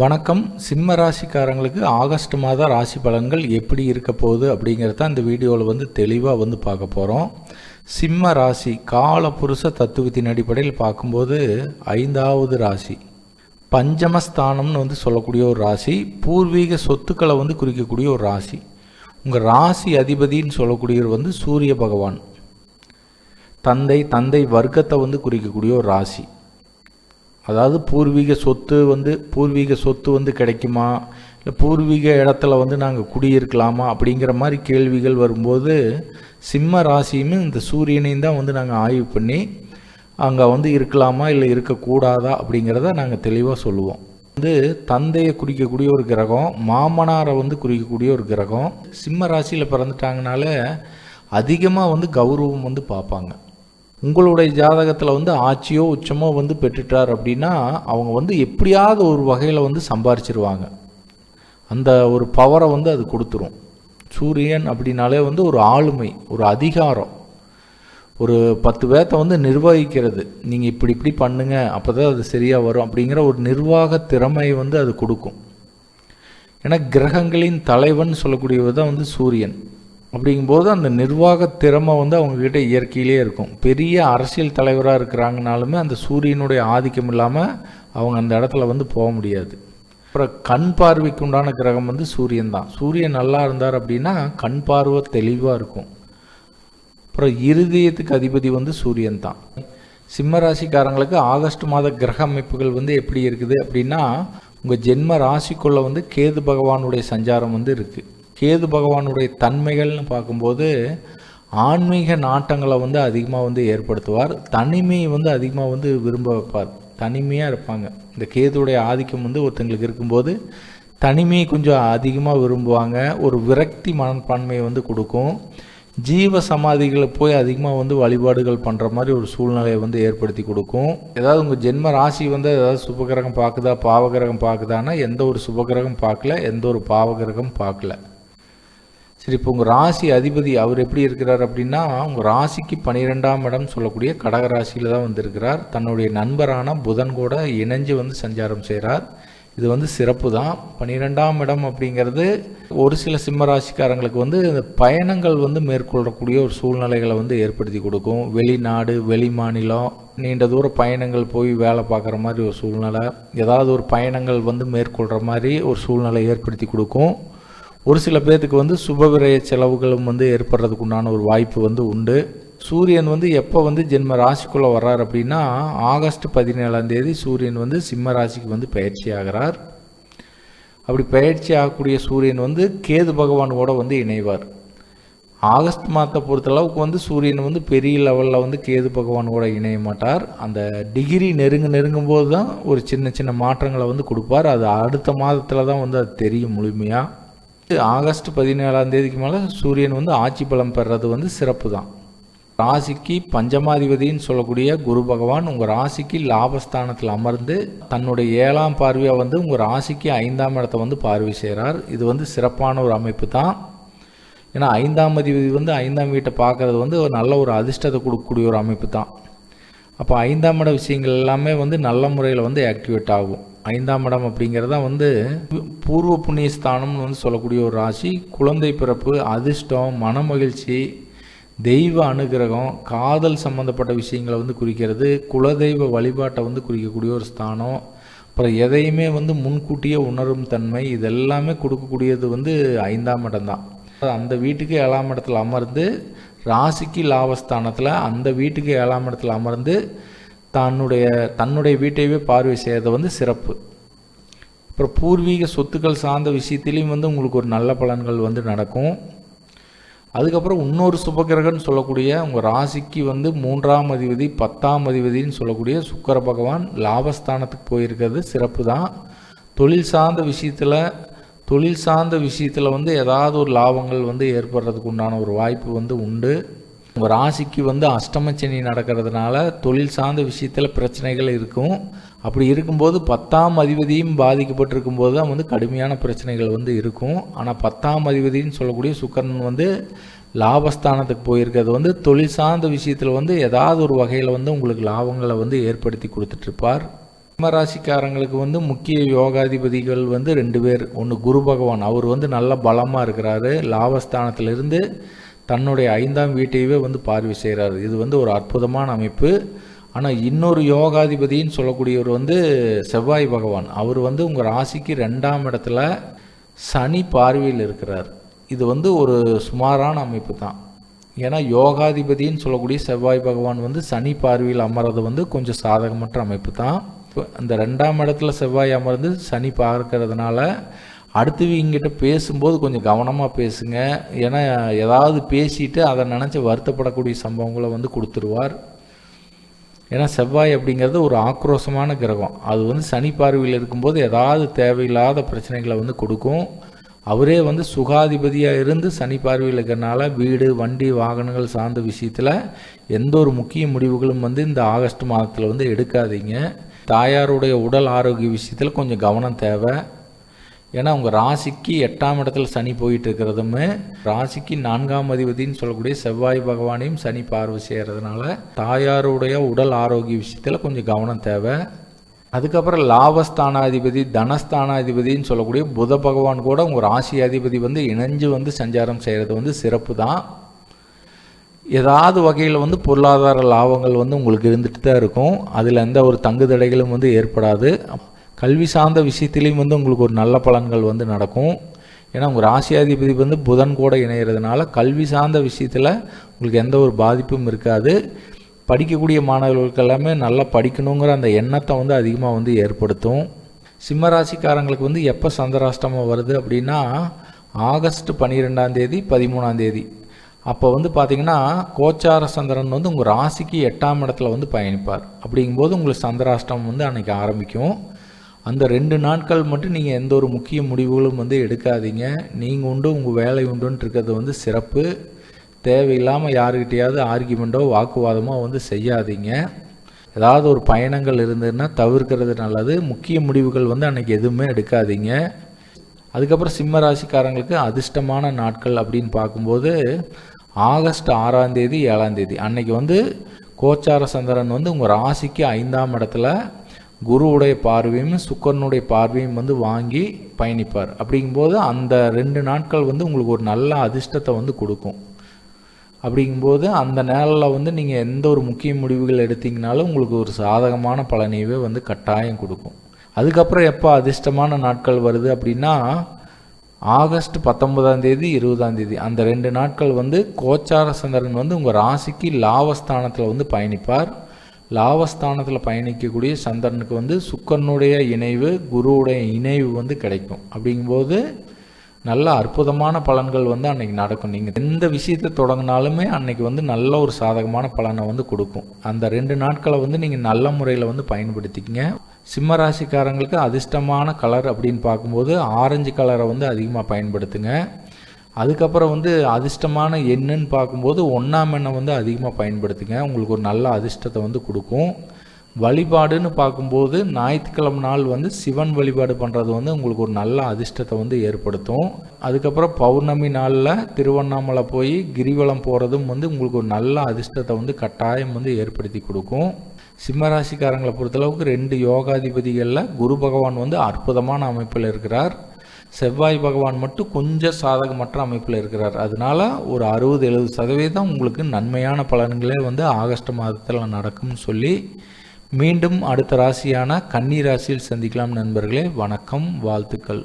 வணக்கம். சிம்ம ராசிக்காரங்களுக்கு ஆகஸ்ட் மாத ராசி பலன்கள் எப்படி இருக்க போகுது அப்படிங்கிறத இந்த வீடியோவில் வந்து தெளிவாக வந்து பார்க்க போகிறோம் சிம்ம ராசி கால புருஷ தத்துவத்தின் அடிப்படையில் பார்க்கும்போது ஐந்தாவது ராசி. பஞ்சமஸ்தானம்னு வந்து சொல்லக்கூடிய ஒரு ராசி பூர்வீக சொத்துக்களை வந்து குறிக்கக்கூடிய ஒரு ராசி. உங்கள் ராசி அதிபதின்னு சொல்லக்கூடியவர் வந்து சூரிய பகவான். தந்தை தந்தை வர்க்கத்தை வந்து குறிக்கக்கூடிய ஒரு ராசி. அதாவது பூர்வீக சொத்து வந்து பூர்வீக சொத்து வந்து கிடைக்குமா? இல்லை பூர்வீக இடத்துல வந்து நாங்கள் குடியிருக்கலாமா? அப்படிங்கிற மாதிரி கேள்விகள் வரும்போது சிம்ம ராசியுமே இந்த சூரியனையும் தான் வந்து நாங்கள் ஆய்வு பண்ணி அங்கே வந்து இருக்கலாமா இல்லை இருக்கக்கூடாதா அப்படிங்கிறத நாங்கள் தெளிவாக சொல்லுவோம். வந்து தந்தையை குறிக்கக்கூடிய ஒரு கிரகம் மாமனாரை வந்து குறிக்கக்கூடிய ஒரு கிரகம் சிம்ம ராசியில் பிறந்துட்டாங்கனால அதிகமாக வந்து கௌரவம் வந்து பார்ப்பாங்க. உங்களுடைய ஜாதகத்தில் வந்து ஆட்சியோ உச்சமோ வந்து பெற்றுட்டார் அப்படின்னா அவங்க வந்து எப்படியாவது ஒரு வகையில் வந்து சம்பாரிச்சிருவாங்க. அந்த ஒரு பவரை வந்து அது கொடுத்துரும். சூரியன் அப்படின்னாலே வந்து ஒரு ஆளுமை ஒரு அதிகாரம். ஒரு பத்து பேர்த்த வந்து நிர்வகிக்கிறது. நீங்கள் இப்படி இப்படி பண்ணுங்க அப்போ தான் அது சரியாக வரும் அப்படிங்கிற ஒரு நிர்வாக திறமை வந்து அது கொடுக்கும். ஏன்னா கிரகங்களின் தலைவன் சொல்லக்கூடியவர் தான் வந்து சூரியன். அப்படிங்கும்போது அந்த நிர்வாக திறமை வந்து அவங்கக்கிட்ட இயற்கையிலே இருக்கும். பெரிய அரசியல் தலைவராக இருக்கிறாங்கனாலுமே அந்த சூரியனுடைய ஆதிக்கம் இல்லாமல் அவங்க அந்த இடத்துல வந்து போக முடியாது. அப்புறம் கண் பார்வைக்கு உண்டான கிரகம் வந்து சூரியன் தான். சூரியன் நல்லா இருந்தார் அப்படின்னா கண் பார்வை தெளிவாக இருக்கும். அப்புறம் இருதயத்துக்கு அதிபதி வந்து சூரியன் தான். சிம்ம ராசிக்காரங்களுக்கு ஆகஸ்ட் மாத கிரக அமைப்புகள் வந்து எப்படி இருக்குது அப்படின்னா உங்கள் ஜென்ம ராசிக்குள்ளே வந்து கேது பகவானுடைய சஞ்சாரம் வந்து இருக்குது கேது பகவானுடைய தன்மைகள்னு பார்க்கும்போது ஆன்மீக நாட்டங்களை வந்து அதிகமாக வந்து ஏற்படுத்துவார். தனிமையை வந்து அதிகமாக வந்து விரும்ப வைப்பார் தனிமையாக இருப்பாங்க. இந்த கேதுடைய ஆதிக்கம் வந்து ஒருத்தங்களுக்கு இருக்கும்போது தனிமையை கொஞ்சம் அதிகமாக விரும்புவாங்க. ஒரு விரக்தி மனப்பான்மையை வந்து கொடுக்கும். ஜீவ சமாதிகளை போய் அதிகமாக வந்து வழிபாடுகள் பண்ணுற மாதிரி ஒரு சூழ்நிலையை வந்து ஏற்படுத்தி கொடுக்கும். ஏதாவது உங்கள் ஜென்ம ராசி வந்து ஏதாவது சுபகிரகம் பார்க்குதா பாவகிரகம் பார்க்குதான்னா எந்த ஒரு சுபகிரகம் பார்க்கல எந்த ஒரு பாவகிரகம் பார்க்கல. சரி இப்போ உங்கள் ராசி அதிபதி அவர் எப்படி இருக்கிறார் அப்படின்னா உங்கள் ராசிக்கு பன்னிரெண்டாம் இடம் சொல்லக்கூடிய கடக ராசியில் தான் வந்திருக்கிறார். தன்னுடைய நண்பரான புதன் கூட இணைஞ்சு வந்து சஞ்சாரம் செய்கிறார் இது வந்து சிறப்பு தான். பன்னிரெண்டாம் இடம் அப்படிங்கிறது ஒரு சில சிம்ம ராசிக்காரங்களுக்கு வந்து இந்த பயணங்கள் வந்து மேற்கொள்ளக்கூடிய ஒரு சூழ்நிலைகளை வந்து ஏற்படுத்தி கொடுக்கும். வெளிநாடு வெளி மாநிலம் நீண்ட தூர பயணங்கள் போய் வேலை பார்க்குற மாதிரி ஒரு சூழ்நிலை ஏதாவது ஒரு பயணங்கள் வந்து மேற்கொள்கிற மாதிரி ஒரு சூழ்நிலை ஏற்படுத்தி கொடுக்கும். ஒரு சில பேர்த்துக்கு வந்து சுபவிரய செலவுகளும் வந்து ஏற்படுறதுக்கு உண்டான ஒரு வாய்ப்பு வந்து உண்டு. சூரியன் வந்து எப்போ வந்து ஜென்ம ராசிக்குள்ளே வர்றார் அப்படின்னா ஆகஸ்ட் பதினேழாம் தேதி சூரியன் வந்து சிம்ம ராசிக்கு வந்து பயிற்சி ஆகிறார். அப்படி பயிற்சி ஆகக்கூடிய சூரியன் வந்து கேது பகவானோட வந்து இணைவார். ஆகஸ்ட் மாதத்தை பொறுத்தளவுக்கு வந்து சூரியன் வந்து பெரிய லெவலில் வந்து கேது பகவானோட இணைய மாட்டார். அந்த டிகிரி நெருங்க நெருங்கும் போது தான் ஒரு சின்ன சின்ன மாற்றங்களை வந்து கொடுப்பார். அது அடுத்த மாதத்தில் தான் வந்து அது தெரியும் முழுமையாக ஆகஸ்ட் பதினேழாம் தேதிக்கு மேலே சூரியன் வந்து ஆட்சி பலம் பெறது வந்து சிறப்பு தான் ராசிக்கு பஞ்சமாதிபதின்னு சொல்லக்கூடிய குரு பகவான் உங்கள் ராசிக்கு லாபஸ்தானத்தில் அமர்ந்து தன்னுடைய ஏழாம் பார்வையாக வந்து உங்கள் ராசிக்கு ஐந்தாம் இடத்தை வந்து பார்வை செய்கிறார் இது வந்து சிறப்பான ஒரு அமைப்பு தான் ஏன்னா ஐந்தாம் அதிபதி வந்து ஐந்தாம் வீட்டை பார்க்குறது வந்து ஒரு நல்ல ஒரு அதிர்ஷ்டத்தை கொடுக்கக்கூடிய ஒரு அமைப்பு தான் அப்போ ஐந்தாம் இட விஷயங்கள் எல்லாமே வந்து நல்ல முறையில் வந்து ஆக்டிவேட் ஆகும். ஐந்தாம் இடம் அப்படிங்கிறது தான் வந்து பூர்வ புண்ணிய ஸ்தானம்னு வந்து சொல்லக்கூடிய ஒரு ராசி. குழந்தை பிறப்பு அதிர்ஷ்டம் மனமகிழ்ச்சி தெய்வ அனுகிரகம் காதல் சம்மந்தப்பட்ட விஷயங்களை வந்து குறிக்கிறது. குலதெய்வ வழிபாட்டை வந்து குறிக்கக்கூடிய ஒரு ஸ்தானம். அப்புறம் எதையுமே வந்து முன்கூட்டியே உணரும் தன்மை இதெல்லாமே கொடுக்கக்கூடியது வந்து ஐந்தாம் இடம் தான். அந்த வீட்டுக்கு ஏழாம் இடத்துல அமர்ந்து ராசிக்கு லாபஸ்தானத்தில் அந்த வீட்டுக்கு ஏழாம் இடத்துல அமர்ந்து தன்னுடைய தன்னுடைய வீட்டையவே பார்வை செய்கிறது வந்து சிறப்பு. அப்புறம் பூர்வீக சொத்துக்கள் சார்ந்த விஷயத்திலையும் வந்து உங்களுக்கு ஒரு நல்ல பலன்கள் வந்து நடக்கும். அதுக்கப்புறம் இன்னொரு சுபகிரகன்னு சொல்லக்கூடிய உங்கள் ராசிக்கு வந்து மூன்றாம் அதிபதி பத்தாம் அதிபதினு சொல்லக்கூடிய சுக்கர பகவான் லாபஸ்தானத்துக்கு போயிருக்கிறது. சிறப்பு தான். தொழில் சார்ந்த விஷயத்தில் தொழில் சார்ந்த விஷயத்தில் வந்து ஏதாவது ஒரு லாபங்கள் வந்து ஏற்படுறதுக்கு உண்டான ஒரு வாய்ப்பு வந்து உண்டு. உங்கள் ராசிக்கு வந்து அஷ்டமச்சனி நடக்கிறதுனால தொழில் சார்ந்த விஷயத்தில் பிரச்சனைகள் இருக்கும். அப்படி இருக்கும்போது பத்தாம் அதிபதியும் பாதிக்கப்பட்டிருக்கும் போது தான் வந்து கடுமையான பிரச்சனைகள் வந்து இருக்கும். ஆனால் பத்தாம் அதிபதினு சொல்லக்கூடிய சுக்கரன் வந்து லாபஸ்தானத்துக்கு போயிருக்கிறது. வந்து தொழில் சார்ந்த விஷயத்தில் வந்து ஏதாவது ஒரு வகையில் வந்து உங்களுக்கு லாபங்களை வந்து ஏற்படுத்தி கொடுத்துட்ருப்பார். சிம்மராசிக்காரங்களுக்கு வந்து முக்கிய யோகாதிபதிகள் வந்து ரெண்டு பேர். ஒன்று குரு பகவான். அவர் வந்து நல்ல பலமாக இருக்கிறாரு. லாபஸ்தானத்திலிருந்து தன்னுடைய ஐந்தாம் வீட்டையவே வந்து பார்வை செய்கிறார். இது வந்து ஒரு அற்புதமான அமைப்பு. ஆனால் இன்னொரு யோகாதிபதின்னு சொல்லக்கூடியவர் வந்து செவ்வாய் பகவான். அவர் வந்து உங்கள் ராசிக்கு ரெண்டாம் இடத்துல சனி பார்வையில் இருக்கிறார். இது வந்து ஒரு சுமாரான அமைப்பு தான். ஏன்னா யோகாதிபதின்னு சொல்லக்கூடிய செவ்வாய் பகவான் வந்து சனி பார்வையில் அமர்றது வந்து கொஞ்சம் சாதகமற்ற அமைப்பு தான். இப்போ அந்த ரெண்டாம் இடத்துல செவ்வாய் அமர்ந்து சனி பார்க்கறதுனால அடுத்தவங்கிட்ட பேசும்போது கொஞ்சம் கவனமாக பேசுங்க. ஏன்னா ஏதாவது பேசிட்டு அதை நினச்சி வருத்தப்படக்கூடிய சம்பவங்களை வந்து கொடுத்துருவார். ஏன்னா செவ்வாய் அப்படிங்கிறது ஒரு ஆக்ரோஷமான கிரகம். அது வந்து சனி பார்வையில் இருக்கும்போது ஏதாவது தேவையில்லாத பிரச்சனைகளை வந்து கொடுக்கும். அவரே வந்து சுகாதிபதியாக இருந்து சனி பார்வையில் இருக்கிறனால வீடு வண்டி வாகனங்கள் சார்ந்த விஷயத்தில் எந்த ஒரு முக்கிய முடிவுகளும் வந்து இந்த ஆகஸ்ட் மாதத்தில் வந்து எடுக்காதீங்க. தாயாருடைய உடல் ஆரோக்கிய விஷயத்தில் கொஞ்சம் கவனம் தேவை. ஏன்னா உங்கள் ராசிக்கு எட்டாம் இடத்துல சனி போயிட்டு இருக்கிறதுமே ராசிக்கு நான்காம் அதிபதினு சொல்லக்கூடிய செவ்வாய் பகவானையும் சனி பார்வை செய்கிறதுனால தாயாருடைய உடல் ஆரோக்கிய விஷயத்தில் கொஞ்சம் கவனம் தேவை. அதுக்கப்புறம் லாபஸ்தானாதிபதி தனஸ்தானாதிபதினு சொல்லக்கூடிய புத பகவான் கூட உங்கள் ராசி அதிபதி வந்து இணைஞ்சு வந்து சஞ்சாரம் செய்கிறது வந்து சிறப்பு தான். ஏதாவது வகையில் வந்து பொருளாதார லாபங்கள் வந்து உங்களுக்கு இருந்துட்டு தான் இருக்கும். அதில் எந்த ஒரு தங்கு தடைகளும் வந்து ஏற்படாது. கல்வி சார்ந்த விஷயத்திலையும் வந்து உங்களுக்கு ஒரு நல்ல பலன்கள் வந்து நடக்கும். ஏன்னா உங்கள் ராசியாதிபதி வந்து புதன் கூட இணையிறதுனால கல்வி சார்ந்த விஷயத்தில் உங்களுக்கு எந்த ஒரு பாதிப்பும் இருக்காது. படிக்கக்கூடிய மாணவர்களுக்கு எல்லாமே நல்லா படிக்கணுங்கிற அந்த எண்ணத்தை வந்து அதிகமாக வந்து ஏற்படுத்தும். சிம்ம ராசிக்காரங்களுக்கு வந்து எப்போ சந்திராஷ்டமம் வருது அப்படின்னா ஆகஸ்ட் பன்னிரெண்டாம் தேதி பதிமூணாம் தேதி. அப்போ வந்து பார்த்தீங்கன்னா கோச்சார சந்திரன் வந்து உங்கள் ராசிக்கு எட்டாம் இடத்துல வந்து பயணிப்பார். அப்படிங்கும்போது உங்களுக்கு சந்திராஷ்டமம் வந்து அன்னைக்கு ஆரம்பிக்கும். அந்த ரெண்டு நாட்கள் மட்டும் நீங்கள் எந்த ஒரு முக்கிய முடிவுகளும் வந்து எடுக்காதீங்க. நீங்கள் உண்டு உங்கள் வேலை உண்டுன்னு இருக்கிறது வந்து சிறப்பு. தேவையில்லாமல் யாருக்கிட்டையாவது ஆர்கியூமெண்ட்டோ வாக்குவாதமோ வந்து செய்யாதீங்க. ஏதாவது ஒரு பயணங்கள் இருந்ததுன்னா தவிர்க்கிறது நல்லது. முக்கிய முடிவுகள் வந்து அன்றைக்கி எதுவுமே எடுக்காதீங்க. அதுக்கப்புறம் சிம்ம ராசிக்காரங்களுக்கு அதிர்ஷ்டமான நாட்கள் அப்படின்னு பார்க்கும்போது ஆகஸ்ட் ஆறாம் தேதி ஏழாம் தேதி. அன்னைக்கு வந்து கோச்சார சந்திரன் வந்து உங்கள் ராசிக்கு ஐந்தாம் இடத்துல குருவுடைய பார்வையும் சுக்கரனுடைய பார்வையும் வந்து வாங்கி பயணிப்பார். அப்படிங்கும்போது அந்த ரெண்டு நாட்கள் வந்து உங்களுக்கு ஒரு நல்ல அதிர்ஷ்டத்தை வந்து கொடுக்கும். அப்படிங்கும்போது அந்த நேரில் வந்து நீங்கள் எந்த ஒரு முக்கிய முடிவுகள் எடுத்தீங்கனாலும் உங்களுக்கு ஒரு சாதகமான பலனையவே வந்து கட்டாயம் கொடுக்கும். அதுக்கப்புறம் எப்போ அதிர்ஷ்டமான நாட்கள் வருது அப்படின்னா ஆகஸ்ட் பத்தொன்பதாம் தேதி இருபதாம் தேதி. அந்த ரெண்டு நாட்கள் வந்து கோச்சார சந்திரன் வந்து உங்கள் ராசிக்கு லாபஸ்தானத்தில் வந்து பயணிப்பார். லாபஸ்தானத்தில் பயணிக்கக்கூடிய சந்திரனுக்கு வந்து சுக்கரனுடைய இணைவு குருவுடைய இணைவு வந்து கிடைக்கும். அப்படிங்கும்போது நல்ல அற்புதமான பலன்கள் வந்து அன்னைக்கு நடக்கும். நீங்கள் எந்த விஷயத்தை தொடங்கினாலுமே அன்னைக்கு வந்து நல்ல ஒரு சாதகமான பலனை வந்து கொடுக்கும். அந்த ரெண்டு நாட்களை வந்து நீங்கள் நல்ல முறையில் வந்து பயன்படுத்திக்கங்க. சிம்ம ராசிக்காரங்களுக்கு அதிர்ஷ்டமான கலர் அப்படின்னு பார்க்கும்போது ஆரஞ்சு கலரை வந்து அதிகமாக பயன்படுத்துங்க. அதுக்கப்புறம் வந்து அதிர்ஷ்டமான எண்ணுன்னு பார்க்கும்போது ஒன்றாம் எண்ணை வந்து அதிகமாக பயன்படுத்துங்க. உங்களுக்கு ஒரு நல்ல அதிர்ஷ்டத்தை வந்து கொடுக்கும். வழிபாடுன்னு பார்க்கும்போது ஞாயிற்றுக்கிழமை நாள் வந்து சிவன் வழிபாடு பண்ணுறது வந்து உங்களுக்கு ஒரு நல்ல அதிர்ஷ்டத்தை வந்து ஏற்படுத்தும். அதுக்கப்புறம் பௌர்ணமி நாளில் திருவண்ணாமலை போய் கிரிவலம் போகிறதும் வந்து உங்களுக்கு ஒரு நல்ல அதிர்ஷ்டத்தை வந்து கட்டாயம் வந்து ஏற்படுத்தி கொடுக்கும். சிம்மராசிக்காரங்களை பொறுத்தளவுக்கு ரெண்டு யோகாதிபதிகளில் குரு பகவான் வந்து அற்புதமான அமைப்பில் இருக்கிறார். செவ்வாய் பகவான் மட்டும் கொஞ்சம் சாதகமற்ற அமைப்பில் இருக்கிறார். அதனால ஒரு அறுபது எழுபது சதவீதம் உங்களுக்கு நன்மையான பலன்களே வந்து ஆகஸ்ட் மாதத்தில் நடக்கும்னு சொல்லி மீண்டும் அடுத்த ராசியான கன்னி ராசியில் சந்திக்கலாம் நண்பர்களே. வணக்கம் வாழ்த்துக்கள்.